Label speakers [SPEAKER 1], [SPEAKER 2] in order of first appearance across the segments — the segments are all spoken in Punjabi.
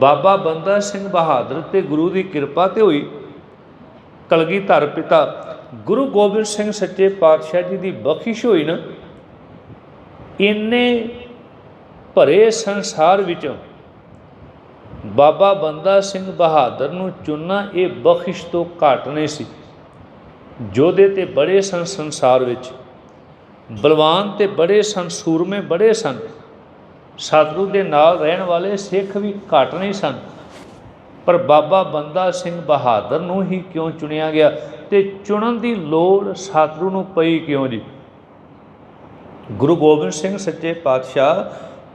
[SPEAKER 1] ਬਾਬਾ ਬੰਦਾ ਸਿੰਘ ਬਹਾਦਰ ਤੇ ਗੁਰੂ ਦੀ ਕਿਰਪਾ ਤੇ ਹੋਈ ਕਲਗੀਧਰ ਪਿਤਾ। ਗੁਰੂ ਗੋਬਿੰਦ ਸਿੰਘ ਸੱਚੇ ਪਾਤਸ਼ਾਹ ਜੀ ਦੀ ਬਖਸ਼ਿਸ਼ ਹੋਈ ਨਾ, ਇੰਨੇ ਭਰੇ ਸੰਸਾਰ ਵਿੱਚੋਂ ਬਾਬਾ ਬੰਦਾ ਸਿੰਘ ਬਹਾਦਰ ਨੂੰ ਚੁਣਨਾ ਇਹ ਬਖਸ਼ਿਸ਼ ਤੋਂ ਘਾਟ ਨਹੀਂ ਸੀ। ਜੋਧੇ ਤੇ ਬੜੇ ਸਨ ਸੰਸਾਰ ਵਿੱਚ, ਬਲਵਾਨ ਤੇ ਬੜੇ ਸਨ, ਸੂਰਮੇ ਬੜੇ ਸਨ। ਸਤਿਗੁਰੂ ਦੇ ਨਾਲ ਰਹਿਣ ਵਾਲੇ ਸਿੱਖ ਵੀ ਘੱਟ ਨਹੀਂ ਸਨ। ਪਰ ਬਾਬਾ ਬੰਦਾ ਸਿੰਘ ਬਹਾਦਰ ਨੂੰ ਹੀ ਕਿਉਂ ਚੁਣਿਆ ਗਿਆ ਤੇ ਚੁਣਨ ਦੀ ਲੋੜ ਸਤਿਗੁਰੂ ਨੂੰ ਪਈ ਕਿਉਂ ਜੀ? ਗੁਰੂ ਗੋਬਿੰਦ ਸਿੰਘ ਸੱਚੇ ਪਾਤਸ਼ਾਹ,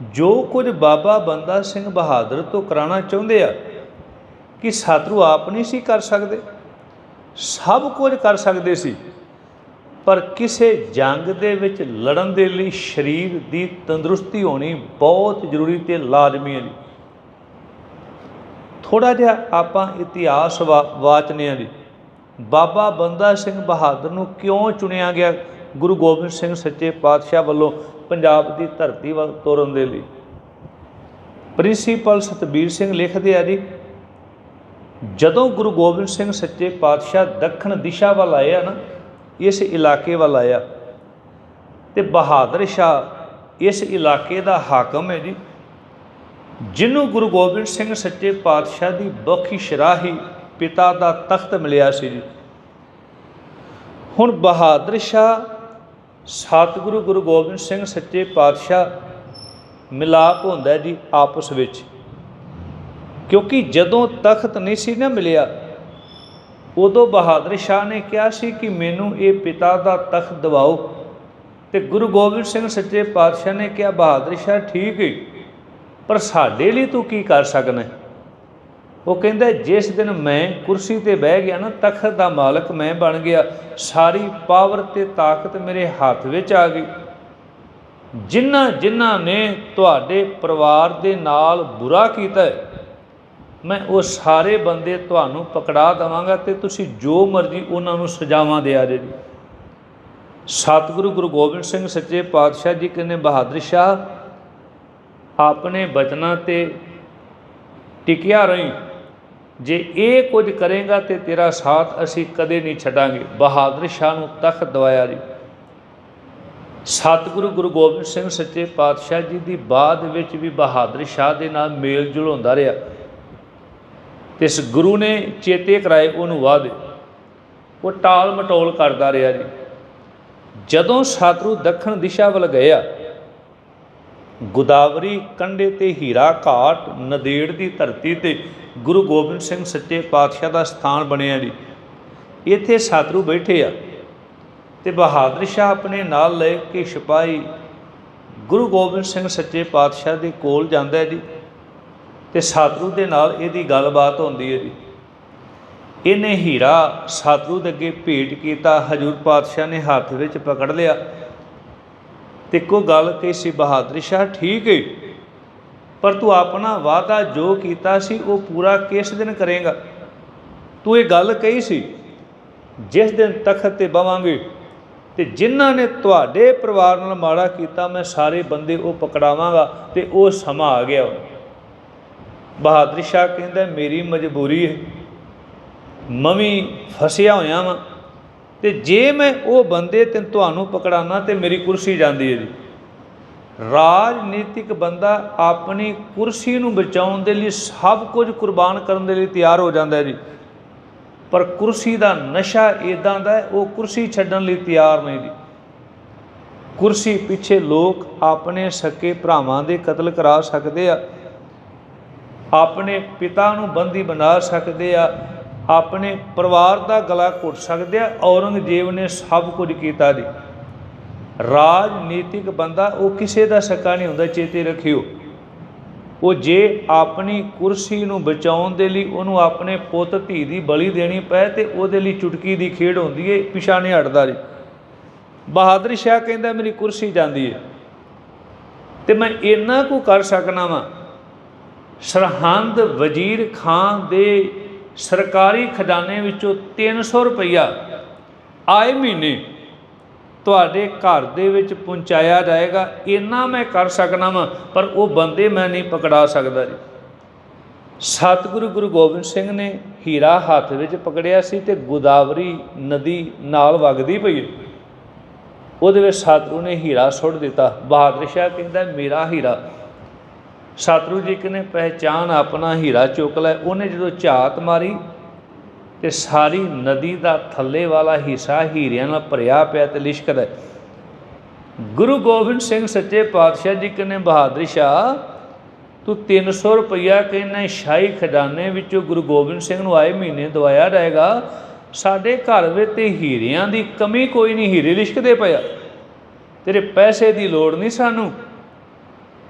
[SPEAKER 1] ਜੋ ਕੁਝ ਬਾਬਾ ਬੰਦਾ ਸਿੰਘ ਬਹਾਦਰ ਤੋਂ ਕਰਾਉਣਾ ਚਾਹੁੰਦੇ ਆ, ਕਿ ਸਤਿਗੁਰੂ ਆਪ ਨਹੀਂ ਸੀ ਕਰ ਸਕਦੇ? ਸਭ ਕੁਝ ਕਰ ਸਕਦੇ ਸੀ। ਪਰ ਕਿਸੇ ਜੰਗ ਦੇ ਵਿੱਚ ਲੜਨ ਦੇ ਲਈ ਸਰੀਰ ਦੀ ਤੰਦਰੁਸਤੀ ਹੋਣੀ ਬਹੁਤ ਜ਼ਰੂਰੀ ਤੇ ਲਾਜ਼ਮੀ ਹੈ ਜੀ। ਥੋੜਾ ਜਿਹਾ ਆਪਾਂ ਇਤਿਹਾਸ ਵਾ- ਵਾਚਨੇ ਆ ਜੀ। ਬਾਬਾ ਬੰਦਾ ਸਿੰਘ ਬਹਾਦਰ ਨੂੰ ਕਿਉਂ ਚੁਣਿਆ ਗਿਆ ਗੁਰੂ ਗੋਬਿੰਦ ਸਿੰਘ ਸੱਚੇ ਪਾਤਸ਼ਾਹ ਵੱਲੋਂ ਪੰਜਾਬ ਦੀ ਧਰਤੀ ਵੱਲ ਤੋਰਨ ਦੇ ਲਈ? ਪ੍ਰਿੰਸੀਪਲ ਸਤਬੀਰ ਸਿੰਘ ਲਿਖਦੇ ਆ ਜੀ, ਜਦੋਂ ਗੁਰੂ ਗੋਬਿੰਦ ਸਿੰਘ ਸੱਚੇ ਪਾਤਸ਼ਾਹ ਦੱਖਣ ਦਿਸ਼ਾ ਵੱਲ ਆਏ ਆ ਨਾ ਇਸ ਇਲਾਕੇ ਵੱਲ ਆਇਆ। ਤੇ ਬਹਾਦਰ ਸ਼ਾਹ ਇਸ ਇਲਾਕੇ ਦਾ ਹਾਕਮ ਹੈ ਜੀ, ਜਿਹਨੂੰ ਗੁਰੂ ਗੋਬਿੰਦ ਸਿੰਘ ਸੱਚੇ ਪਾਤਸ਼ਾਹ ਦੀ ਬਖਸ਼ਿਸ਼ ਰਾਹੀ ਪਿਤਾ ਦਾ ਤਖਤ ਮਿਲਿਆ ਸੀ ਜੀ। ਹੁਣ ਬਹਾਦਰ ਸ਼ਾਹ ਸਤਿਗੁਰੂ ਗੁਰੂ ਗੋਬਿੰਦ ਸਿੰਘ ਸੱਚੇ ਪਾਤਸ਼ਾਹ ਮਿਲਾਪ ਹੁੰਦਾ ਜੀ ਆਪਸ ਵਿੱਚ। ਕਿਉਂਕਿ ਜਦੋਂ ਤਖਤ ਨਹੀਂ ਸੀ ਨਾ ਮਿਲਿਆ ਉਦੋਂ ਬਹਾਦਰ ਸ਼ਾਹ ਨੇ ਕਿਹਾ ਸੀ ਕਿ ਮੈਨੂੰ ਇਹ ਪਿਤਾ ਦਾ ਤਖਤ ਦਿਵਾਓ। ਤੇ ਗੁਰੂ ਗੋਬਿੰਦ ਸਿੰਘ ਸੱਚੇ ਪਾਤਸ਼ਾਹ ਨੇ ਕਿਹਾ, ਬਹਾਦਰ ਸ਼ਾਹ, ਠੀਕ ਹੈ ਪਰ ਸਾਡੇ ਲਈ ਤੂੰ ਕੀ ਕਰ ਸਕਦਾ ਉਹ ਕਹਿੰਦਾ, ਜਿਸ ਦਿਨ ਮੈਂ ਕੁਰਸੀ ਤੇ ਬਹਿ ਗਿਆ ਨਾ, ਤਖਤ ਦਾ ਮਾਲਕ ਮੈਂ ਬਣ ਗਿਆ, ਸਾਰੀ ਪਾਵਰ ਤੇ ਤਾਕਤ ਮੇਰੇ ਹੱਥ ਵਿੱਚ ਆ ਗਈ। ਜਿਨ੍ਹਾਂ ਜਿਨ੍ਹਾਂ ਨੇ ਤੁਹਾਡੇ ਪਰਿਵਾਰ ਦੇ ਨਾਲ ਬੁਰਾ ਕੀਤਾ ਹੈ ਮੈਂ ਉਹ ਸਾਰੇ ਬੰਦੇ ਤੁਹਾਨੂੰ ਪਕੜਾ ਦਵਾਂਗਾ ਤੇ ਤੁਸੀਂ ਜੋ ਮਰਜ਼ੀ ਉਹਨਾਂ ਨੂੰ ਸਜ਼ਾਵਾਂ ਦਿਆ ਜੇ ਜੀ ਸਤਿਗੁਰੂ ਗੁਰੂ ਗੋਬਿੰਦ ਸਿੰਘ ਸੱਚੇ ਪਾਤਸ਼ਾਹ ਜੀ ਕਹਿੰਦੇ ਬਹਾਦਰ ਸ਼ਾਹ, ਆਪਣੇ ਬਚਨਾਂ ਤੇ ਟਿਕਿਆ ਰਹੀਂ। ਜੇ ਇਹ ਕੁਝ ਕਰੇਗਾ ਤੇ ਤੇਰਾ ਸਾਥ ਅਸੀਂ ਕਦੇ ਨਹੀਂ ਛੱਡਾਂਗੇ। ਬਹਾਦਰ ਸ਼ਾਹ ਨੂੰ ਤਖਤ ਦਵਾਇਆ ਜੀ। ਸਤਿਗੁਰੂ ਗੁਰੂ ਗੋਬਿੰਦ ਸਿੰਘ ਸੱਚੇ ਪਾਤਸ਼ਾਹ ਜੀ ਦੀ ਬਾਅਦ ਵਿੱਚ ਵੀ ਬਹਾਦਰ ਸ਼ਾਹ ਦੇ ਨਾਲ ਮੇਲ ਜੁਲ ਹੁੰਦਾ ਰਿਹਾ। ਤੇ ਇਸ ਗੁਰੂ ਨੇ ਚੇਤੇ ਕਰਾਏ, ਉਹਨੂੰ ਵਾਅਦੇ ਉਹ ਟਾਲ ਮਟੋਲ ਕਰਦਾ ਰਿਹਾ ਜੀ। ਜਦੋਂ ਸਤਿਗੁਰੂ ਦੱਖਣ ਦਿਸ਼ਾ ਵੱਲ ਗਿਆ ਗੋਦਾਵਰੀ ਕੰਢੇ ਤੇ ਹੀਰਾ ਘਾਟ, ਨਦੇੜ ਦੀ ਧਰਤੀ ਤੇ ਗੁਰੂ ਗੋਬਿੰਦ ਸਿੰਘ ਸੱਚੇ ਪਾਤਸ਼ਾਹ ਦਾ ਸਥਾਨ ਬਣਿਆ ਜੀ। ਇੱਥੇ ਸਤਿਗੁਰੂ ਬੈਠੇ ਆ ਤੇ ਬਹਾਦਰ ਸ਼ਾਹ ਆਪਣੇ ਨਾਲ ਲੈ ਕੇ ਸਿਪਾਹੀ ਗੁਰੂ ਗੋਬਿੰਦ ਸਿੰਘ ਸੱਚੇ ਪਾਤਸ਼ਾਹ ਦੇ ਕੋਲ ਜਾਂਦਾ ਜੀ। ਤੇ ਸਤਿਗੁਰੂ ਦੇ ਨਾਲ ਇਹਦੀ ਗੱਲਬਾਤ ਹੁੰਦੀ ਹੈ ਜੀ। ਇਹਨੇ ਹੀਰਾ ਸਤਿਗੁਰੂ ਦੇ ਅੱਗੇ ਭੇਟ ਕੀਤਾ, ਹਜੂਰ ਪਾਤਸ਼ਾਹ ਨੇ ਹੱਥ ਵਿੱਚ ਪਕੜ ਲਿਆ ਤੇ ਕੋ ਗੱਲ ਕਹੀ ਸੀ, ਬਹਾਦਰ ਸ਼ਾਹ, ਠੀਕ ਹੈ ਪਰ ਤੂੰ ਆਪਣਾ ਵਾਅਦਾ ਜੋ ਕੀਤਾ ਸੀ, ਉਹ ਪੂਰਾ ਕਿਸ ਦਿਨ ਕਰੇਗਾ? ਤੂੰ ਇਹ ਗੱਲ ਕਹੀ ਸੀ, ਜਿਸ ਦਿਨ ਤਖਤ ਤੇ ਬਵਾਂਗੇ ਤੇ ਜਿਨ੍ਹਾਂ ਨੇ ਤੁਹਾਡੇ ਪਰਿਵਾਰ ਨਾਲ ਮਾੜਾ ਕੀਤਾ, ਮੈਂ ਸਾਰੇ ਬੰਦੇ ਉਹ ਪਕੜਾਵਾਂਗਾ ਤੇ ਉਹ ਸਮਾਂ ਆ ਗਿਆ ਬਹਾਦਰ ਸ਼ਾਹ ਕਹਿੰਦਾ, ਮੇਰੀ ਮਜਬੂਰੀ ਹੈ। ਮਵੀ ਫਸਿਆ ਹੋਇਆ ਵਾਂ ਤੇ ਜੇ ਮੈਂ ਉਹ ਬੰਦੇ ਤੇ ਤੁਹਾਨੂੰ ਪਕੜਾਣਾ ਤੇ ਮੇਰੀ ਕੁਰਸੀ ਜਾਂਦੀ ਹੈ ਜੀ। ਰਾਜਨੀਤਿਕ ਬੰਦਾ ਆਪਣੀ ਕੁਰਸੀ ਨੂੰ ਬਚਾਉਣ ਦੇ ਲਈ ਸਭ ਕੁਝ ਕੁਰਬਾਨ ਕਰਨ ਦੇ ਲਈ ਤਿਆਰ ਹੋ ਜਾਂਦਾ ਹੈ ਜੀ। ਪਰ ਕੁਰਸੀ ਦਾ ਨਸ਼ਾ ਇਦਾਂ ਦਾ ਉਹ ਕੁਰਸੀ ਛੱਡਣ ਲਈ ਤਿਆਰ ਨਹੀਂ ਜੀ। ਕੁਰਸੀ ਪਿੱਛੇ ਲੋਕ ਆਪਣੇ ਸਕੇ ਭਰਾਵਾਂ ਦੇ ਕਤਲ ਕਰਾ ਸਕਦੇ ਆ। ਆਪਣੇ ਪਿਤਾ ਨੂੰ ਬੰਦੀ ਬਣਾ ਸਕਦੇ ਆ, ਆਪਣੇ ਪਰਿਵਾਰ ਦਾ ਗਲਾ ਘੁੱਟ ਸਕਦੇ ਆ, ਔਰੰਗਜ਼ੇਬ ਨੇ ਸਭ ਕੁਝ ਕੀਤਾ ਜੀ। ਰਾਜਨੀਤਿਕ ਬੰਦਾ, ਉਹ ਕਿਸੇ ਦਾ ਸਕਾ ਨਹੀਂ ਹੁੰਦਾ, ਚੇਤੇ ਰੱਖਿਓ। ਉਹ ਜੇ ਆਪਣੀ ਕੁਰਸੀ ਨੂੰ ਬਚਾਉਣ ਦੇ ਲਈ ਉਹਨੂੰ ਆਪਣੇ ਪੁੱਤ ਧੀ ਦੀ ਬਲੀ ਦੇਣੀ ਪਏ, ਤੇ ਉਹਦੇ ਲਈ ਚੁਟਕੀ ਦੀ ਖੇਡ ਹੁੰਦੀ ਏ ਪਿਛਾ ਨਹੀਂ ਹਟਦਾ ਜੀ। ਬਹਾਦਰ ਸ਼ਾਹ ਕਹਿੰਦਾ, ਮੇਰੀ ਕੁਰਸੀ ਜਾਂਦੀ ਏ। ਤੇ ਮੈਂ ਇੰਨਾ ਕੁ ਕਰ ਸਕਣਾ ਵਾਂ ਸਰਹੰਦ ਵਜ਼ੀਰ ਖਾਨ ਦੇ ਸਰਕਾਰੀ ਖਜ਼ਾਨੇ ਵਿੱਚੋਂ 300 ਰੁਪਈਆ ਆਏ ਮਹੀਨੇ ਤੁਹਾਡੇ ਘਰ ਦੇ ਵਿੱਚ ਪਹੁੰਚਾਇਆ ਜਾਏਗਾ। ਇੰਨਾ ਮੈਂ ਕਰ ਸਕਣਾ ਵਾਂ, ਪਰ ਉਹ ਬੰਦੇ ਮੈਂ ਨਹੀਂ ਪਕੜਾ ਸਕਦਾ ਜੀ। ਸਤਿਗੁਰੂ ਗੁਰੂ ਗੋਬਿੰਦ ਸਿੰਘ ਨੇ ਹੀਰਾ ਹੱਥ ਵਿੱਚ ਪਕੜਿਆ ਸੀ ਤੇ ਗੋਦਾਵਰੀ ਨਦੀ ਨਾਲ ਵਗਦੀ ਪਈ ਉਹਦੇ ਵਿੱਚ ਸਤਿਗੁਰੂ ਨੇ ਹੀਰਾ ਸੁੱਟ ਦਿੱਤਾ। ਬਹਾਦਰ ਸ਼ਾਹ ਕਹਿੰਦਾ, ਮੇਰਾ ਹੀਰਾ ਸਤਿਗੁਰੂ ਜੀ ਕਹਿੰਦੇ ਪਹਿਚਾਨ ਆਪਣਾ ਹੀਰਾ ਚੁੱਕ ਲੈ ਉਹਨੇ ਜਦੋਂ ਝਾਤ ਮਾਰੀ ਤੇ ਸਾਰੀ ਨਦੀ ਦਾ ਥੱਲੇ ਵਾਲਾ ਹਿੱਸਾ ਹੀਰਿਆਂ ਨਾਲ ਭਰਿਆ ਪਿਆ ਤੇ ਲਿਸ਼ਕਦਾ। ਗੁਰੂ ਗੋਬਿੰਦ ਸਿੰਘ ਸੱਚੇ ਪਾਤਸ਼ਾਹ ਜੀ ਕਹਿੰਦੇ ਬਹਾਦਰ ਸ਼ਾਹ, ਤੂੰ 300 ਰੁਪਈਆ ਕਹਿੰਦਾ ਸ਼ਾਹੀ ਖਜ਼ਾਨੇ ਵਿੱਚੋਂ ਗੁਰੂ ਗੋਬਿੰਦ ਸਿੰਘ ਨੂੰ ਆਏ ਮਹੀਨੇ ਦਵਾਇਆ ਰਹੇਗਾ। ਸਾਡੇ ਘਰ ਵਿੱਚ ਤੇ ਹੀਰਿਆਂ ਦੀ ਕਮੀ ਕੋਈ ਨਹੀਂ, ਹੀਰੇ ਲਿਸ਼ਕਦੇ ਪਿਆ ਤੇਰੇ ਪੈਸੇ ਦੀ ਲੋੜ ਨਹੀਂ ਸਾਨੂੰ।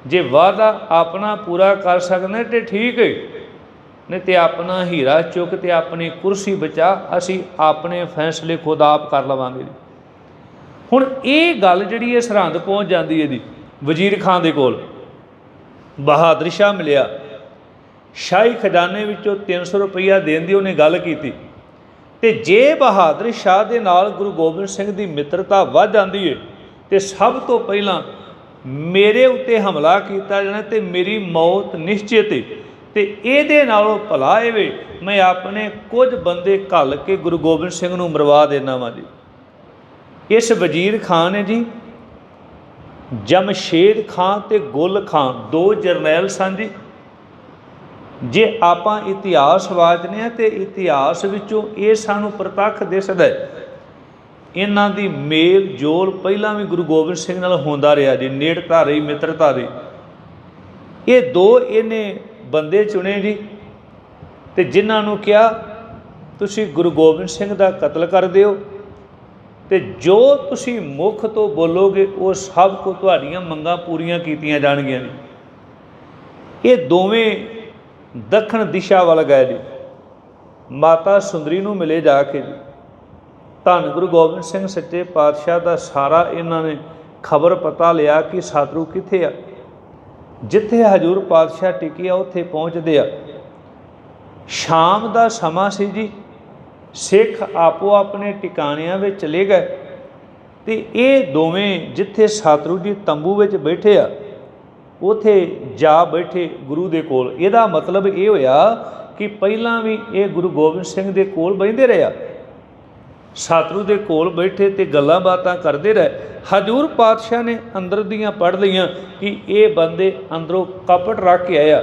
[SPEAKER 1] ਜੇ ਵਾਅਦਾ ਆਪਣਾ ਪੂਰਾ ਕਰ ਸਕਦੇ ਤੇ ਠੀਕ ਹੈ ਨਹੀਂ ਤੇ ਆਪਣਾ ਹੀਰਾ ਚੁੱਕ ਤੇ ਆਪਣੀ ਕੁਰਸੀ ਬਚਾ, ਅਸੀਂ ਆਪਣੇ ਫੈਸਲੇ ਖੁਦ ਆਪ ਕਰ ਲਵਾਂਗੇ ਜੀ। ਹੁਣ ਇਹ ਗੱਲ ਜਿਹੜੀ ਹੈ ਸਰਹੰਦ ਪਹੁੰਚ ਜਾਂਦੀ ਹੈ ਜੀ, ਵਜ਼ੀਰ ਖਾਨ ਦੇ ਕੋਲ। ਬਹਾਦਰ ਸ਼ਾਹ ਮਿਲਿਆ। ਸ਼ਾਹੀ ਖਜ਼ਾਨੇ ਵਿੱਚੋਂ 300 ਰੁਪਈਆ ਦੇਣ ਦੀ ਉਹਨੇ ਗੱਲ ਕੀਤੀ। ਤੇ ਜੇ ਬਹਾਦਰ ਸ਼ਾਹ ਦੇ ਨਾਲ ਗੁਰੂ ਗੋਬਿੰਦ ਸਿੰਘ ਦੀ ਮਿੱਤਰਤਾ ਵੱਧ ਜਾਂਦੀ ਹੈ ਤੇ ਸਭ ਤੋਂ ਪਹਿਲਾਂ ਮੇਰੇ ਉੱਤੇ ਹਮਲਾ ਕੀਤਾ ਜਾਣਾ ਤੇ ਮੇਰੀ ਮੌਤ ਨਿਸ਼ਚਿਤ ਹੈ ਤੇ ਇਹਦੇ ਨਾਲੋਂ ਭਲਾ ਇਹ ਮੈਂ ਆਪਣੇ ਕੁਝ ਬੰਦੇ ਘੱਲ ਕੇ ਗੁਰੂ ਗੋਬਿੰਦ ਸਿੰਘ ਨੂੰ ਮਰਵਾ ਦੇਣਾ ਵਾਂ ਜੀ। ਇਸ ਵਜ਼ੀਰ ਖਾਨ ਨੇ ਜੀ, ਜਮਸ਼ੇਦ ਖਾਨ ਤੇ ਗੁਲ ਖਾਨ, ਦੋ ਜਰਨੈਲ ਸਨ ਜੀ। ਜੇ ਆਪਾਂ ਇਤਿਹਾਸ ਵਾਚਨੇ ਆ ਤੇ ਇਤਿਹਾਸ ਵਿੱਚੋਂ ਇਹ ਸਾਨੂੰ ਪ੍ਰਤੱਖ ਦਿਸਦਾ ਹੈ ਇਹਨਾਂ ਦੀ ਮੇਲ ਜੋਲ ਪਹਿਲਾਂ ਵੀ ਗੁਰੂ ਗੋਬਿੰਦ ਸਿੰਘ ਨਾਲ ਹੁੰਦਾ ਰਿਹਾ ਜੀ, ਨੇੜ ਧਾਰੀ ਮਿੱਤਰ ਧਾਰੀ ਇਹ ਦੋ ਇਹਨੇ ਬੰਦੇ ਚੁਣੇ ਜੀ ਤੇ ਜਿਨ੍ਹਾਂ ਨੂੰ ਕਿਹਾ, ਤੁਸੀਂ ਗੁਰੂ ਗੋਬਿੰਦ ਸਿੰਘ ਦਾ ਕਤਲ ਕਰ ਦਿਓ ਤੇ ਜੋ ਤੁਸੀਂ ਮੁਖ ਤੋਂ ਬੋਲੋਗੇ, ਉਹ ਸਭ ਕੋ ਤੁਹਾਡੀਆਂ ਮੰਗਾਂ ਪੂਰੀਆਂ ਕੀਤੀਆਂ ਜਾਣਗੀਆਂ ਜੀ। ਇਹ ਦੋਵੇਂ ਦੱਖਣ ਦਿਸ਼ਾ ਵੱਲ ਗਏ ਜੀ। ਮਾਤਾ ਸੁੰਦਰੀ ਨੂੰ ਮਿਲੇ ਜਾ ਕੇ ਜੀ। ਧੰਨ ਗੁਰੂ ਗੋਬਿੰਦ ਸਿੰਘ ਸੱਚੇ ਪਾਤਸ਼ਾਹ ਦਾ ਸਾਰਾ ਇਹਨਾਂ ਨੇ ਖਬਰ ਪਤਾ ਲਿਆ ਕਿ ਸਤਿਗੁਰੂ ਕਿੱਥੇ ਆ। ਜਿੱਥੇ ਹਜੂਰ ਪਾਤਸ਼ਾਹ ਟਿਕਿਆ ਉੱਥੇ ਪਹੁੰਚਦੇ ਆ। ਸ਼ਾਮ ਦਾ ਸਮਾਂ ਸੀ ਜੀ। ਸਿੱਖ ਆਪੋ ਆਪਣੇ ਟਿਕਾਣਿਆਂ ਵਿੱਚ ਚਲੇ ਗਏ। ਤੇ ਇਹ ਦੋਵੇਂ ਜਿੱਥੇ ਸਤਿਗੁਰੂ ਜੀ ਤੰਬੂ ਵਿੱਚ ਬੈਠੇ ਆ, ਉਥੇ ਜਾ ਬੈਠੇ ਗੁਰੂ ਦੇ ਕੋਲ। ਇਹਦਾ ਮਤਲਬ ਇਹ ਹੋਇਆ ਕਿ ਪਹਿਲਾਂ ਵੀ ਇਹ ਗੁਰੂ ਗੋਬਿੰਦ ਸਿੰਘ ਦੇ ਕੋਲ ਬਹਿੰਦੇ ਰਹੇ ਆ। ਸਤਿਗੁਰੂ ਦੇ ਕੋਲ ਬੈਠੇ ਤੇ ਗੱਲਾਂ ਬਾਤਾਂ ਕਰਦੇ ਰਹੇ। ਹਜੂਰ ਪਾਤਸ਼ਾਹ ਨੇ ਅੰਦਰ ਦੀਆਂ ਪੜ ਲਈਆਂ ਕਿ ਇਹ ਬੰਦੇ ਅੰਦਰੋਂ ਕਪਟ ਰੱਖ ਕੇ ਆਇਆ।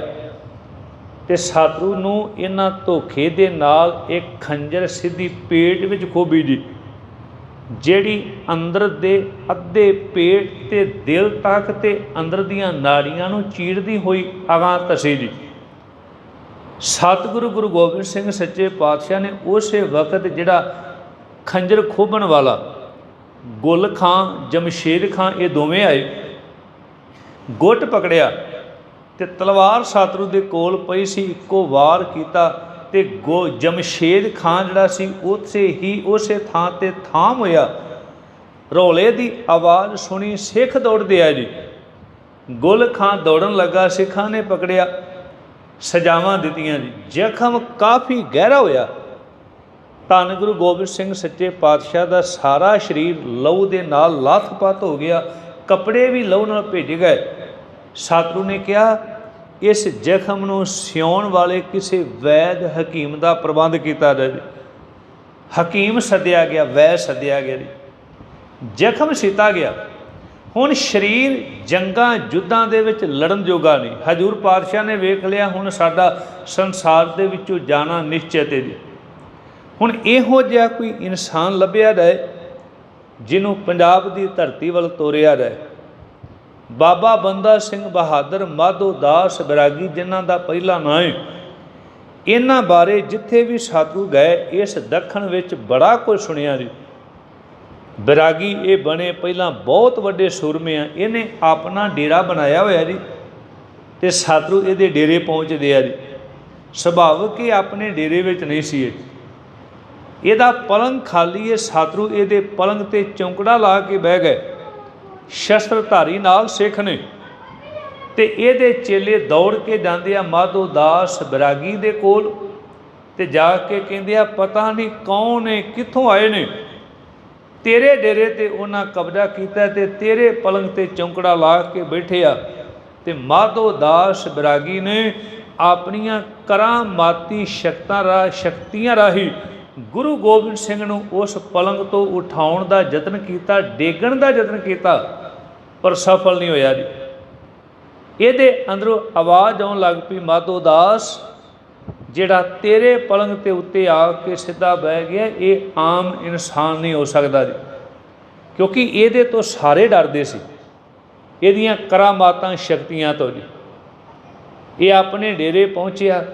[SPEAKER 1] ਤੇ ਸਤਿਗੁਰੂ ਨੂੰ ਇਹਨਾਂ ਧੋਖੇ ਦੇ ਨਾਲ ਇੱਕ ਖੰਜਰ ਸਿੱਧੀ ਪੇਟ ਵਿੱਚ ਖੋਬੀ ਜੀ, ਜਿਹੜੀ ਅੰਦਰ ਦੇ ਅੱਧੇ ਪੇਟ ਤੇ ਦਿਲ ਤੱਕ ਤੇ ਅੰਦਰ ਦੀਆਂ ਨਾੜੀਆਂ ਨੂੰ ਚੀਰਦੀ ਹੋਈ ਅਗਾਂ ਤਸੀ ਜੀ। ਸਤਿਗੁਰੂ ਗੁਰੂ ਗੋਬਿੰਦ ਸਿੰਘ ਸੱਚੇ ਪਾਤਸ਼ਾਹ ਨੇ ਉਸੇ ਵਕਤ ਜਿਹੜਾ ਖੰਜਰ ਖੋਬਣ ਵਾਲਾ, ਗੁੱਲ ਖਾਂ, ਜਮਸ਼ੇਦ ਖਾਂ, ਇਹ ਦੋਵੇਂ ਆਏ। ਗੁੱਟ ਪਕੜਿਆ ਤੇ ਤਲਵਾਰ ਸਤਿਗੁਰੂ ਦੇ ਕੋਲ ਪਈ ਸੀ, ਇੱਕੋ ਵਾਰ ਕੀਤਾ ਤੇ ਗੋ, ਜਮਸ਼ੇਦ ਖਾਨ ਜਿਹੜਾ ਸੀ ਉਸੇ ਹੀ ਉਸੇ ਥਾਂ ਤੇ ਥਾਮ ਹੋਇਆ। ਰੋਲੇ ਦੀ ਆਵਾਜ਼ ਸੁਣੀ ਸਿੱਖ ਦੌੜਦੇ ਆ ਜੀ। ਗੁਲ ਖਾਨ ਦੌੜਨ ਲੱਗਾ, ਸਿੱਖਾਂ ਨੇ ਪਕੜਿਆ, ਸਜਾਵਾਂ ਦਿੱਤੀਆਂ ਜੀ। ਜ਼ਖਮ ਕਾਫੀ ਗਹਿਰਾ ਹੋਇਆ। ਧੰਨ ਗੁਰੂ ਗੋਬਿੰਦ ਸਿੰਘ ਸੱਚੇ ਪਾਤਸ਼ਾਹ ਦਾ ਸਾਰਾ ਸਰੀਰ ਲਹੂ ਦੇ ਨਾਲ ਲੱਥਪੱਥ ਹੋ ਗਿਆ, ਕੱਪੜੇ ਵੀ ਲਹੂ ਨਾਲ ਭਿੱਜ ਗਏ। ਸਤਿਗੁਰੂ ਨੇ ਕਿਹਾ, ਇਸ ਜ਼ਖਮ ਨੂੰ ਸਿਉਣ ਵਾਲੇ ਕਿਸੇ ਵੈਦ ਹਕੀਮ ਦਾ ਪ੍ਰਬੰਧ ਕੀਤਾ ਜਾਵੇ। ਹਕੀਮ ਸੱਦਿਆ ਗਿਆ, ਵੈਦ ਸੱਦਿਆ ਗਿਆ ਜੀ। ਜ਼ਖਮ ਸੀਤਾ ਗਿਆ। ਹੁਣ ਸਰੀਰ ਜੰਗਾਂ, ਜੁੱਧਾਂ ਦੇ ਵਿੱਚ ਲੜਨ ਜੋਗਾ ਨਹੀਂ। ਹਜੂਰ ਪਾਤਸ਼ਾਹ ਨੇ ਵੇਖ ਲਿਆ, ਹੁਣ ਸਾਡਾ ਸੰਸਾਰ ਦੇ ਵਿੱਚੋਂ ਜਾਣਾ ਨਿਸ਼ਚਿਤ ਹੈ ਜੀ। ਹੁਣ ਇਹੋ ਜਿਹਾ ਕੋਈ ਇਨਸਾਨ ਲੱਭਿਆ ਜਾਏ ਜਿਹਨੂੰ ਪੰਜਾਬ ਦੀ ਧਰਤੀ ਵੱਲ ਤੋਰਿਆ ਜਾਏ। ਬਾਬਾ ਬੰਦਾ ਸਿੰਘ ਬਹਾਦਰ ਮਾਧੋ ਦਾਸ ਬਰਾਗੀ ਜਿਨ੍ਹਾਂ ਦਾ ਪਹਿਲਾ ਨਾਂ ਹੈ ਇਹਨਾਂ ਬਾਰੇ ਜਿੱਥੇ ਵੀ ਸਾਧੂ ਗਏ, ਇਸ ਦੱਖਣ ਵਿੱਚ ਬੜਾ ਕੁਝ ਸੁਣਿਆ ਜੀ। ਬਰਾਗੀ ਇਹ ਬਣੇ ਪਹਿਲਾਂ ਬਹੁਤ ਵੱਡੇ ਸੂਰਮੇ ਆ, ਇਹਨੇ ਆਪਣਾ ਡੇਰਾ ਬਣਾਇਆ ਹੋਇਆ ਜੀ ਤੇ ਸਾਧੂ ਇਹਦੇ ਡੇਰੇ ਪਹੁੰਚਦੇ ਆ ਜੀ। ਸੁਭਾਵਕ ਹੀ ਆਪਣੇ ਡੇਰੇ ਵਿੱਚ ਨਹੀਂ ਸੀ ਇਹ। ਇਹਦਾ ਪਲੰਗ ਖਾਲੀ ਹੈ ਸਾਧੂ ਇਹਦੇ ਪਲੰਗ ਤੇ ਚੌਂਕੜਾ ਲਾ ਕੇ ਬਹਿ ਗਏ। ਸ਼ਸਤਰ ਧਾਰੀ ਨਾਲ ਸਿੱਖ ਨੇ। ਤੇ ਇਹਦੇ ਚੇਲੇ ਦੌੜ ਕੇ ਜਾਂਦੇ ਆ ਮਾਧੋ ਦਾਸ ਬਰਾਗੀ ਦੇ ਕੋਲ ਤੇ ਜਾ ਕੇ ਕਹਿੰਦੇ ਆ, ਪਤਾ ਨਹੀਂ ਕੌਣ ਨੇ, ਕਿੱਥੋਂ ਆਏ ਨੇ? ਤੇਰੇ ਡੇਰੇ ਤੇ ਉਹਨਾਂ ਕਬਜ਼ਾ ਕੀਤਾ ਤੇ ਤੇਰੇ ਪਲੰਗ ਤੇ ਚੌਂਕੜਾ ਲਾ ਕੇ ਬੈਠੇ ਆ। ਤੇ ਮਾਧੋ ਦਾਸ ਬਰਾਗੀ ਨੇ ਆਪਣੀਆਂ ਕਰਾਮਾਤੀ ਸ਼ਕਤਾਂ ਰਾ, ਸ਼ਕਤੀਆਂ ਰਾਹੀਂ ਗੁਰੂ ਗੋਬਿੰਦ ਸਿੰਘ ਨੂੰ ਉਸ ਪਲੰਗ ਤੋਂ ਉਠਾਉਣ ਦਾ ਯਤਨ ਕੀਤਾ, ਡੇਗਣ ਦਾ ਯਤਨ ਕੀਤਾ, ਪਰ ਸਫਲ ਨਹੀਂ ਹੋਇਆ ਜੀ। ਇਹਦੇ ਅੰਦਰੋਂ ਆਵਾਜ਼ ਆਉਣ ਲੱਗ ਪਈ, ਮਾਧੋ ਦਾਸ, ਜਿਹੜਾ ਤੇਰੇ ਪਲੰਗ ਤੇ ਉੱਤੇ ਆ ਕੇ ਸਿੱਧਾ ਬਹਿ ਗਿਆ, ਇਹ ਆਮ ਇਨਸਾਨ ਨਹੀਂ ਹੋ ਸਕਦਾ ਜੀ। ਕਿਉਂਕਿ ਇਹਦੇ ਤੋਂ ਸਾਰੇ ਡਰਦੇ ਸੀ। ਇਹਦੀਆਂ ਕਰਾਮਾਤਾਂ ਸ਼ਕਤੀਆਂ ਤੋਂ ਜੀ। ਇਹ ਆਪਣੇ ਡੇਰੇ ਪਹੁੰਚਿਆ।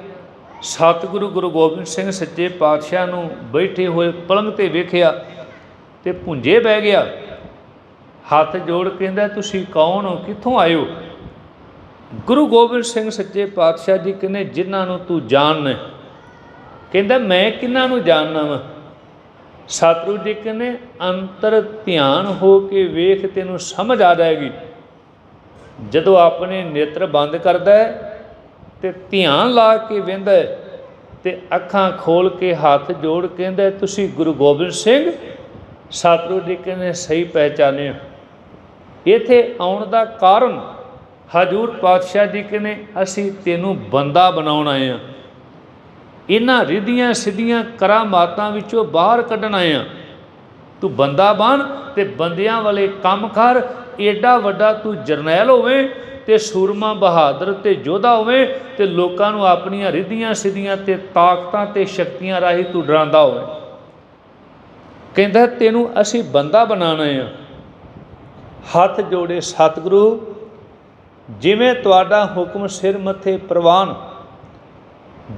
[SPEAKER 1] ਸਤਿਗੁਰੂ ਗੁਰੂ ਗੋਬਿੰਦ ਸਿੰਘ ਸੱਚੇ ਪਾਤਸ਼ਾਹ ਨੂੰ ਬੈਠੇ ਹੋਏ ਪਲੰਗ ਤੇ ਵੇਖਿਆ ਤੇ ਪੁੰਜੇ ਬਹਿ ਗਿਆ। ਹੱਥ ਜੋੜ ਕਹਿੰਦਾ, ਤੁਸੀਂ ਕੌਣ ਹੋ? ਕਿੱਥੋਂ ਆਇਓ ਗੁਰੂ ਗੋਬਿੰਦ ਸਿੰਘ ਸੱਚੇ ਪਾਤਸ਼ਾਹ ਜੀ ਕਹਿੰਦੇ, ਜਿਨ੍ਹਾਂ ਨੂੰ ਤੂੰ ਜਾਣਨਾ। ਕਹਿੰਦਾ, ਮੈਂ ਕਿਹਨਾਂ ਨੂੰ ਜਾਣਨਾ ਵਾਂ? ਸਤਿਗੁਰੂ ਜੀ ਕਹਿੰਦੇ, ਅੰਤਰ ਧਿਆਨ ਹੋ ਕੇ ਵੇਖ, ਤੈਨੂੰ ਸਮਝ ਆ ਜਾਏਗੀ। ਜਦੋਂ ਆਪਣੇ ਨੇਤਰ ਬੰਦ ਕਰਦਾ ਹੈ ਤੇ ਧਿਆਨ ਲਾ ਕੇ ਵੇਂਦਾ ਤੇ ਅੱਖਾਂ ਖੋਲ ਕੇ ਹੱਥ ਜੋੜ ਕਹਿੰਦਾ ਤੁਸੀਂ ਗੁਰੂ ਗੋਬਿੰਦ ਸਿੰਘ? ਸਤਿਗੁਰੂ ਜੀ ਕਹਿੰਦੇ, ਸਹੀ ਪਹਿਚਾਨਿਓ ਇਥੇ ਆਉਣ ਦਾ ਕਾਰਨ ਹਜੂਰ ਪਾਤਸ਼ਾਹ ਜੀ ਕਹਿੰਦੇ, ਅਸੀਂ ਤੈਨੂੰ ਬੰਦਾ ਬਣਾਉਣ ਆਏ ਆ ਇਹਨਾਂ ਰਿਧੀਆਂ ਸਿੱਧੀਆਂ ਕਰਾਮਾਤਾਂ ਵਿੱਚੋਂ ਬਾਹਰ ਕੱਢਣ ਆਏ ਆ ਤੂੰ ਬੰਦਾ ਬਣ ਤੇ ਬੰਦਿਆਂ ਵਾਲੇ ਕੰਮ ਕਰ। ਏਡਾ ਵੱਡਾ ਤੂੰ ਜਰਨੈਲ ਹੋਵੇਂ ਤੇ ਸੂਰਮਾ ਬਹਾਦਰ ਤੇ ਯੋਧਾ ਹੋਵੇ ਤੇ ਲੋਕਾਂ ਨੂੰ ਆਪਣੀਆਂ ਰਿਧੀਆਂ ਸਿੱਧੀਆਂ ਤੇ ਤਾਕਤਾਂ ਤੇ ਸ਼ਕਤੀਆਂ ਰਾਹੀਂ ਤੂੰ ਡਰਾਉਂਦਾ ਹੋਵੇਂ। ਕਹਿੰਦਾ ਤੈਨੂੰ ਅਸੀਂ ਬੰਦਾ ਬਣਾਉਣਾ ਆ ਹੱਥ ਜੋੜੇ ਸਤਿਗੁਰੂ, ਜਿਵੇਂ ਤੁਹਾਡਾ ਹੁਕਮ ਸਿਰ ਮੱਥੇ ਪ੍ਰਵਾਨ,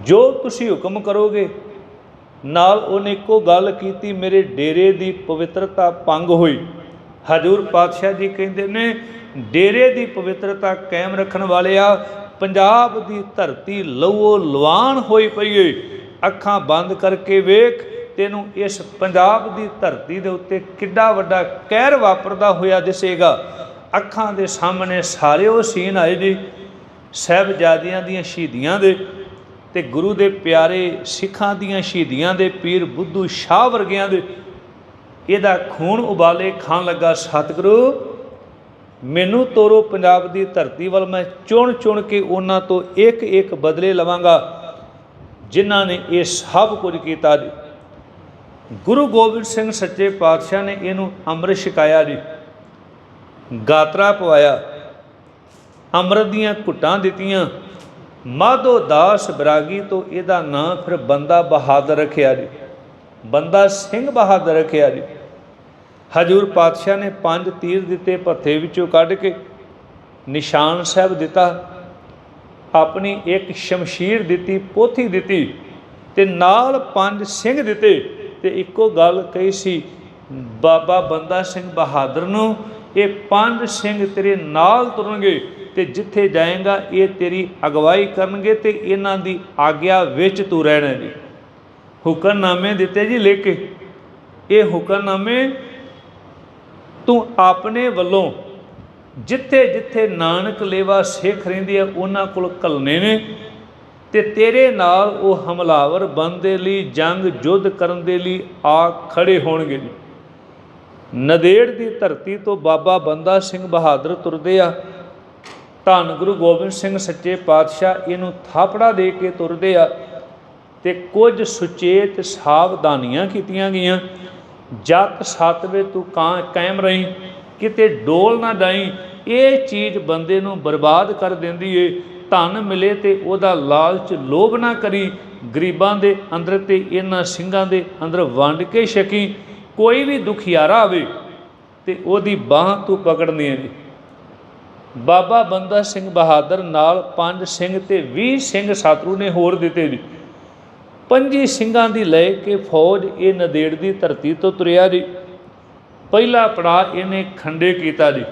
[SPEAKER 1] ਜੋ ਤੁਸੀਂ ਹੁਕਮ ਕਰੋਗੇ, ਨਾਲ ਉਹਨੇ ਇੱਕੋ ਗੱਲ ਕੀਤੀ, ਮੇਰੇ ਡੇਰੇ ਦੀ ਪਵਿੱਤਰਤਾ ਭੰਗ ਹੋਈ। ਹਜੂਰ ਪਾਤਸ਼ਾਹ ਜੀ ਕਹਿੰਦੇ ਨੇ ਡੇਰੇ ਦੀ ਪਵਿੱਤਰਤਾ ਕਾਇਮ ਰੱਖਣ ਵਾਲਿਆ ਪੰਜਾਬ ਦੀ ਧਰਤੀ ਲਹੂ ਲਵਾਨ ਹੋਈ ਪਈ ਏ। ਅੱਖਾਂ ਬੰਦ ਕਰਕੇ ਵੇਖ, ਤੈਨੂੰ ਇਸ ਪੰਜਾਬ ਦੀ ਧਰਤੀ ਦੇ ਉੱਤੇ ਕਿੱਡਾ ਵੱਡਾ ਕਹਿਰ ਵਾਪਰਦਾ ਹੋਇਆ ਦਿਸੇਗਾ। ਅੱਖਾਂ ਦੇ ਸਾਹਮਣੇ ਸਾਰੇ ਉਹ ਸੀਨ ਆਏ ਜੀ ਸਹਿਬਜ਼ਾਦਿਆਂ ਦੀਆਂ ਸ਼ਹੀਦੀਆਂ ਦੇ ਤੇ ਗੁਰੂ ਦੇ ਪਿਆਰੇ ਸਿੱਖਾਂ ਦੀਆਂ ਸ਼ਹੀਦੀਆਂ ਦੇ, ਪੀਰ ਬੁੱਧੂ ਸ਼ਾਹ ਵਰਗਿਆਂ ਦੇ। ਇਹਦਾ ਖੂਨ ਉਬਾਲੇ ਖਾਣ ਲੱਗਾ ਸਤਿਗੁਰੂ। ਮੈਨੂੰ ਤੋਰੋ ਪੰਜਾਬ ਦੀ ਧਰਤੀ ਵੱਲ, ਮੈਂ ਚੁਣ ਚੁਣ ਕੇ ਉਹਨਾਂ ਤੋਂ ਇੱਕ ਇੱਕ ਬਦਲੇ ਲਵਾਂਗਾ, ਜਿਨ੍ਹਾਂ ਨੇ ਇਹ ਸਭ ਕੁਝ ਕੀਤਾ ਜੀ। ਗੁਰੂ ਗੋਬਿੰਦ ਸਿੰਘ ਸੱਚੇ ਪਾਤਸ਼ਾਹ ਨੇ ਇਹਨੂੰ ਅੰਮ੍ਰਿਤ ਛਕਾਇਆ ਜੀ। ਗਾਤਰਾ ਪਵਾਇਆ, ਅੰਮ੍ਰਿਤ ਦੀਆਂ ਘੁੱਟਾਂ ਦਿੱਤੀਆਂ। ਮਾਧੋ ਦਾਸ ਬਰਾਗੀ ਤੋਂ ਇਹਦਾ ਨਾਂ ਫਿਰ ਬੰਦਾ ਬਹਾਦਰ ਰੱਖਿਆ ਜੀ। ਬੰਦਾ ਸਿੰਘ ਬਹਾਦਰ ਰੱਖਿਆ ਜੀ। ਹਜੂਰ ਪਾਤਸ਼ਾਹ ਨੇ ਪੰਜ ਤੀਰ ਦਿੱਤੇ, ਭੱਥੇ ਵਿੱਚੋਂ ਕੱਢ ਕੇ ਨਿਸ਼ਾਨ ਸਾਹਿਬ ਦਿੱਤਾ। ਆਪਣੀ ਇੱਕ ਸ਼ਮਸ਼ੀਰ ਦਿੱਤੀ, ਪੋਥੀ ਦਿੱਤੀ ਤੇ ਨਾਲ ਪੰਜ ਸਿੰਘ ਦਿੱਤੇ ਤੇ ਇੱਕੋ ਗੱਲ ਕਹੀ ਸੀ, ਬਾਬਾ ਬੰਦਾ ਸਿੰਘ ਬਹਾਦਰ ਨੂੰ, ਇਹ ਪੰਜ ਸਿੰਘ ਤੇਰੇ ਨਾਲ ਤੁਰਨਗੇ ਤੇ ਜਿੱਥੇ ਜਾਏਗਾ, ਇਹ ਤੇਰੀ ਅਗਵਾਈ ਕਰਨਗੇ ਤੇ ਇਹਨਾਂ ਦੀ ਆਗਿਆ ਵਿੱਚ ਤੂੰ ਰਹਿਣਾ ਜੀ। ਹੁਕਮਨਾਮੇ ਦਿੱਤੇ ਜੀ ਲਿਖ ਕੇ। ਇਹ ਹੁਕਮਨਾਮੇ ਤੂੰ ਆਪਣੇ ਵੱਲੋਂ ਜਿੱਥੇ ਜਿੱਥੇ ਨਾਨਕ ਲੇਵਾ ਸਿੱਖ ਰਹਿੰਦੀ ਹੈ, ਉਹਨਾਂ ਕੋਲ ਕਲਨੇ ਨੇ ਤੇ ਤੇਰੇ ਨਾਲ ਉਹ ਹਮਲਾਵਰ ਬੰਦੇ ਲਈ, ਜੰਗ ਯੁੱਧ ਕਰਨ ਦੇ ਲਈ ਆ ਖੜੇ ਹੋਣਗੇ ਜੀ। ਨਦੇੜ ਦੀ ਧਰਤੀ ਤੋਂ ਬਾਬਾ ਬੰਦਾ ਸਿੰਘ ਬਹਾਦਰ ਤੁਰਦੇ ਆ। ਧੰਨ ਗੁਰੂ ਗੋਬਿੰਦ ਸਿੰਘ ਸੱਚੇ ਪਾਤਸ਼ਾਹ ਇਹਨੂੰ ਥਾਪੜਾ ਦੇ ਕੇ ਤੁਰਦੇ ਆ ਤੇ ਕੁਝ ਸੁਚੇਤ ਸਾਵਧਾਨੀਆਂ ਕੀਤੀਆਂ ਗਈਆਂ। ਜਤ ਸਤਵੇ ਤੂੰ ਕਾਂ, ਕਾਇਮ ਰਹੀਂ, ਕਿਤੇ ਡੋਲ ਨਾ ਡਾਈ, ਇਹ ਚੀਜ਼ ਬੰਦੇ ਨੂੰ ਬਰਬਾਦ ਕਰ ਦਿੰਦੀ ਏ। ਧਨ ਮਿਲੇ ਤੇ ਉਹਦਾ ਲਾਲਚ ਲੋਭ ਨਾ ਕਰੀ। ਗਰੀਬਾਂ ਦੇ ਅੰਦਰ ਤੇ ਇਹਨਾਂ ਸਿੰਘਾਂ ਦੇ ਅੰਦਰ ਵੰਡ ਕੇ ਛਕੀ। ਕੋਈ ਵੀ ਦੁਖਿਆਰਾ ਆਵੇ ਤੇ ਉਹਦੀ ਬਾਹ ਤੂੰ ਪਕੜਨੀ ਹੈ ਜੀ ਬਾਬਾ ਬੰਦਾ ਸਿੰਘ ਬਹਾਦਰ ਨਾਲ ਪੰਜ ਸਿੰਘ ਤੇ 20 ਸਿੰਘ ਸਤਰੂ ਨੇ ਹੋਰ ਦਿੱਤੇ ਜੀ ਪੰਜੀ ਸਿੰਘਾਂ ਦੀ ਲੈ ਕੇ ਫੌਜ ਇਹ ਨਦੇੜ ਦੀ ਧਰਤੀ ਤੋਂ ਤੁਰਿਆ ਜੀ। ਪਹਿਲਾ ਪੜਾਅ ਇਹਨੇ ਖੰਡੇ ਕੀਤਾ ਜੀ।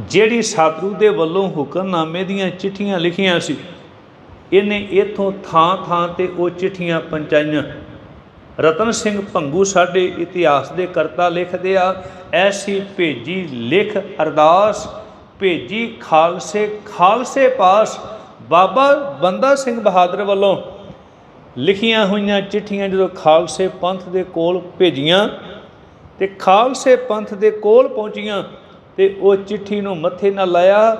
[SPEAKER 1] ਜਿਹੜੀ ਸਤਰੂ ਦੇ ਵੱਲੋਂ ਹੁਕਮਨਾਮੇ ਦੀਆਂ ਚਿੱਠੀਆਂ ਲਿਖੀਆਂ ਸੀ, ਇਹਨੇ ਇਥੋਂ ਥਾਂ ਥਾਂ ਤੇ ਉਹ ਚਿੱਠੀਆਂ ਪਹੁੰਚਾਈਆਂ। ਰਤਨ ਸਿੰਘ ਭੰਗੂ ਸਾਡੇ ਇਤਿਹਾਸ ਦੇ ਕਰਤਾ ਲਿਖਦੇ ਆ, ਐਸੀ ਭੇਜੀ ਲਿਖ ਅਰਦਾਸ, ਭੇਜੀ ਖਾਲਸੇ ਖਾਲਸੇ ਪਾਸ, ਬਾਬਾ ਬੰਦਾ ਸਿੰਘ ਬਹਾਦਰ ਵੱਲੋਂ ਲਿਖੀਆਂ ਹੋਈਆਂ ਚਿੱਠੀਆਂ ਜਦੋਂ ਖਾਲਸੇ ਪੰਥ ਦੇ ਕੋਲ ਭੇਜੀਆਂ ਤੇ ਖਾਲਸੇ ਪੰਥ ਦੇ ਕੋਲ ਪਹੁੰਚੀਆਂ ਤੇ ਉਹ ਚਿੱਠੀ ਨੂੰ ਮੱਥੇ ਨਾਲ ਲਾਇਆ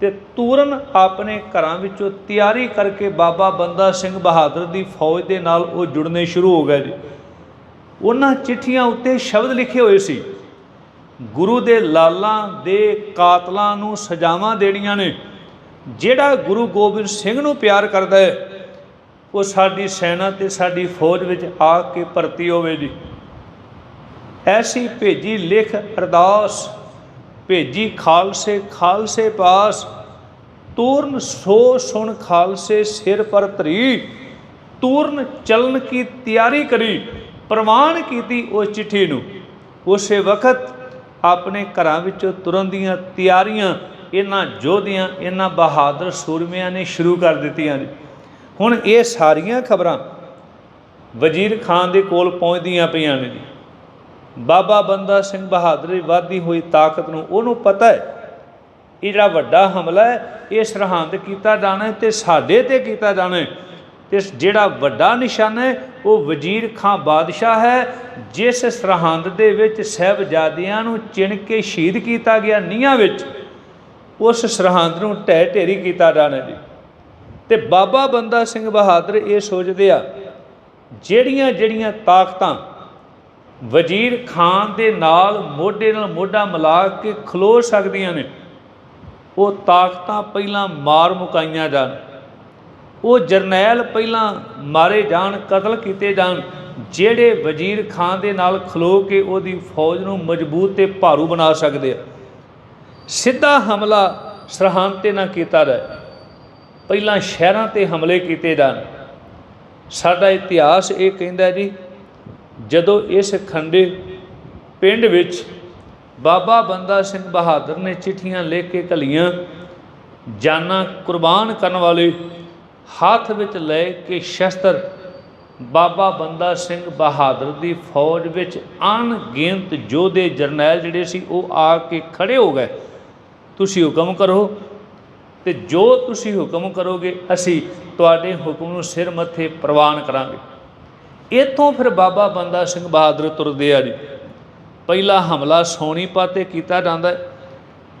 [SPEAKER 1] ਤੇ ਤੂਰਨ ਆਪਣੇ ਘਰਾਂ ਵਿੱਚੋਂ ਤਿਆਰੀ ਕਰਕੇ ਬਾਬਾ ਬੰਦਾ ਸਿੰਘ ਬਹਾਦਰ ਦੀ ਫੌਜ ਦੇ ਨਾਲ ਉਹ ਜੁੜਨੇ ਸ਼ੁਰੂ ਹੋ ਗਏ ਜੀ। ਉਹਨਾਂ ਚਿੱਠੀਆਂ ਉੱਤੇ ਸ਼ਬਦ ਲਿਖੇ ਹੋਏ ਸੀ, ਗੁਰੂ ਦੇ ਲਾਲਾਂ ਦੇ ਕਾਤਲਾਂ ਨੂੰ ਸਜ਼ਾਵਾਂ ਦੇਣੀਆਂ ਨੇ, ਜਿਹੜਾ ਗੁਰੂ ਗੋਬਿੰਦ ਸਿੰਘ ਨੂੰ ਪਿਆਰ ਕਰਦਾ ਹੈ। ਉਹ ਸਾਡੀ ਸੈਨਾ ਤੇ ਸਾਡੀ ਫੌਜ ਵਿੱਚ ਆ ਕੇ ਭਰਤੀ ਹੋਵੇ ਜੀ ਐਸੀ ਭੇਜੀ ਲਿਖ ਅਰਦਾਸ, ਭੇਜੀ ਖਾਲਸੇ ਖਾਲਸੇ ਪਾਸ, ਤੂਰਨ ਸੋ ਸੁਣ ਖਾਲਸੇ ਸਿਰ ਪਰ ਧਰੀ, ਤੂਰਨ ਚਲਨ ਕੀ ਤਿਆਰੀ ਕਰੀ, ਪ੍ਰਵਾਨ ਕੀਤੀ ਉਸ ਚਿੱਠੀ ਨੂੰ। ਉਸੇ ਵਕਤ ਆਪਣੇ ਘਰਾਂ ਵਿੱਚੋਂ ਤੁਰਨ ਦੀਆਂ ਤਿਆਰੀਆਂ, ਇਹਨਾਂ ਯੋਧਿਆਂ, ਇਹਨਾਂ ਬਹਾਦਰ ਸੂਰਮਿਆਂ ਨੇ ਸ਼ੁਰੂ ਕਰ ਦਿੱਤੀਆਂ ਜੀ ਹੁਣ ਇਹ ਸਾਰੀਆਂ ਖਬਰਾਂ ਵਜ਼ੀਰ ਖਾਨ ਦੇ ਕੋਲ ਪਹੁੰਚਦੀਆਂ ਪਈਆਂ ਨੇ ਜੀ। ਬਾਬਾ ਬੰਦਾ ਸਿੰਘ ਬਹਾਦਰ ਦੀ ਵਾਧੀ ਹੋਈ ਤਾਕਤ ਨੂੰ ਉਹਨੂੰ ਪਤਾ ਹੈ। ਇਹ ਜਿਹੜਾ ਵੱਡਾ ਹਮਲਾ ਹੈ, ਇਹ ਸਰਹੰਦ ਕੀਤਾ ਜਾਣਾ ਹੈ ਤੇ ਸਾਡੇ ਤੇ ਕੀਤਾ ਜਾਣਾ ਹੈ। ਤੇ ਜਿਹੜਾ ਵੱਡਾ ਨਿਸ਼ਾਨਾ ਹੈ, ਉਹ ਵਜ਼ੀਰ ਖਾਂ ਬਾਦਸ਼ਾਹ ਹੈ, ਜਿਸ ਸਰਹੰਦ ਦੇ ਵਿੱਚ ਸਹਿਬਜ਼ਾਦਿਆਂ ਨੂੰ ਚਿਣ ਕੇ ਸ਼ਹੀਦ ਕੀਤਾ ਗਿਆ ਨੀਹਾਂ ਵਿੱਚ, ਉਸ ਸਰਹੰਦ ਨੂੰ ਢਹਿ ਢੇਰੀ ਕੀਤਾ ਜਾਣਾ ਜੀ। ਤੇ ਬਾਬਾ ਬੰਦਾ ਸਿੰਘ ਬਹਾਦਰ ਇਹ ਸੋਚਦੇ ਆ, ਜਿਹੜੀਆਂ ਜਿਹੜੀਆਂ ਤਾਕਤਾਂ ਵਜ਼ੀਰ ਖਾਨ ਦੇ ਨਾਲ ਮੋਢੇ ਨਾਲ ਮੋਢਾ ਮਿਲਾ ਕੇ ਖਲੋ ਸਕਦੀਆਂ ਨੇ, ਉਹ ਤਾਕਤਾਂ ਪਹਿਲਾਂ ਮਾਰ ਮੁਕਾਈਆਂ ਜਾਣ, ਉਹ ਜਰਨੈਲ ਪਹਿਲਾਂ ਮਾਰੇ ਜਾਣ, ਕਤਲ ਕੀਤੇ ਜਾਣ, ਜਿਹੜੇ ਵਜ਼ੀਰ ਖਾਨ ਦੇ ਨਾਲ ਖਲੋ ਕੇ ਉਹਦੀ ਫੌਜ ਨੂੰ ਮਜ਼ਬੂਤ ਤੇ ਭਾਰੂ ਬਣਾ ਸਕਦੇ ਆ। ਸਿੱਧਾ ਹਮਲਾ ਸਰਹੰਦ ਤੇ ਨਾ ਕੀਤਾ ਜਾਏ। ਪਹਿਲਾਂ ਸ਼ਹਿਰਾਂ ਤੇ ਹਮਲੇ ਕੀਤੇ ਜਾਣ। ਸਾਡਾ ਇਤਿਹਾਸ ਇਹ ਕਹਿੰਦਾ ਜੀ, ਜਦੋਂ ਇਸ ਖੰਡੇ ਪਿੰਡ ਵਿੱਚ ਬਾਬਾ ਬੰਦਾ ਸਿੰਘ ਬਹਾਦਰ ਨੇ ਚਿੱਠੀਆਂ ਲਿਖ ਕੇ ਘਲੀਆਂ, ਜਾਨਾਂ ਕੁਰਬਾਨ ਕਰਨ ਵਾਲੇ ਹੱਥ ਵਿੱਚ ਲੈ ਕੇ ਸ਼ਸਤਰ ਬਾਬਾ ਬੰਦਾ ਸਿੰਘ ਬਹਾਦਰ ਦੀ ਫੌਜ ਵਿੱਚ ਅਣਗਿਣਤ ਯੋਧੇ ਜਰਨੈਲ ਜਿਹੜੇ ਸੀ ਉਹ ਆ ਕੇ ਖੜੇ ਹੋ ਗਏ। ਤੁਸੀਂ ਹੁਕਮ ਕਰੋ ਤੇ ਜੋ ਤੁਸੀਂ ਹੁਕਮ ਕਰੋਗੇ, ਅਸੀਂ ਤੁਹਾਡੇ ਹੁਕਮ ਨੂੰ ਸਿਰ ਮੱਥੇ ਪ੍ਰਵਾਨ ਕਰਾਂਗੇ। ਇਥੋਂ ਫਿਰ ਬਾਬਾ ਬੰਦਾ ਸਿੰਘ ਬਹਾਦਰ ਤੁਰਦੇ ਆ ਜੀ। ਪਹਿਲਾ ਹਮਲਾ ਸੋਨੀਪਤ ਤੇ ਕੀਤਾ ਜਾਂਦਾ ਹੈ।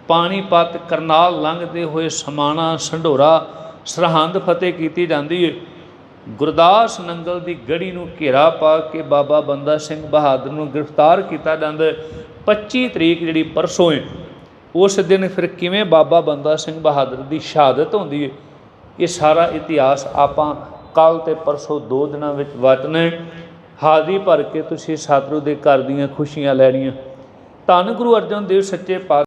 [SPEAKER 1] ਪਾਣੀਪਤ ਕਰਨਾਲ ਲੰਘਦੇ ਹੋਏ ਸਮਾਣਾ, ਸੰਢੋਰਾ, ਸਰਹੰਦ ਫਤਿਹ ਕੀਤੀ ਜਾਂਦੀ ਹੈ ਗੁਰਦਾਸ ਨੰਗਲ ਦੀ ਗੜੀ ਨੂੰ ਘੇਰਾ ਪਾ ਕੇ ਬਾਬਾ ਬੰਦਾ ਸਿੰਘ ਬਹਾਦਰ ਨੂੰ ਗ੍ਰਿਫਤਾਰ ਕੀਤਾ ਜਾਂਦਾ ਹੈ। 25 ਤਰੀਕ ਜਿਹੜੀ ਪਰਸੋਂ ਹੈ ਉਸ ਦਿਨ ਫਿਰ ਕਿਵੇਂ ਬਾਬਾ ਬੰਦਾ ਸਿੰਘ ਬਹਾਦਰ ਦੀ ਸ਼ਹਾਦਤ ਹੁੰਦੀ ਹੈ, ਇਹ ਸਾਰਾ ਇਤਿਹਾਸ ਆਪਾਂ ਕੱਲ ਤੇ ਪਰਸੋਂ ਦੋ ਦਿਨਾਂ ਵਿੱਚ ਵਟਣਾ ਹੈ। ਹਾਜ਼ਰੀ ਭਰ ਕੇ ਤੁਸੀਂ ਸਤਿਗੁਰੂ ਦੇ ਘਰ ਦੀਆਂ ਖੁਸ਼ੀਆਂ ਲੈਣੀਆਂ। ਧੰਨ ਗੁਰੂ ਅਰਜਨ ਦੇਵ ਸੱਚੇ ਪਾਤਸ਼ਾਹ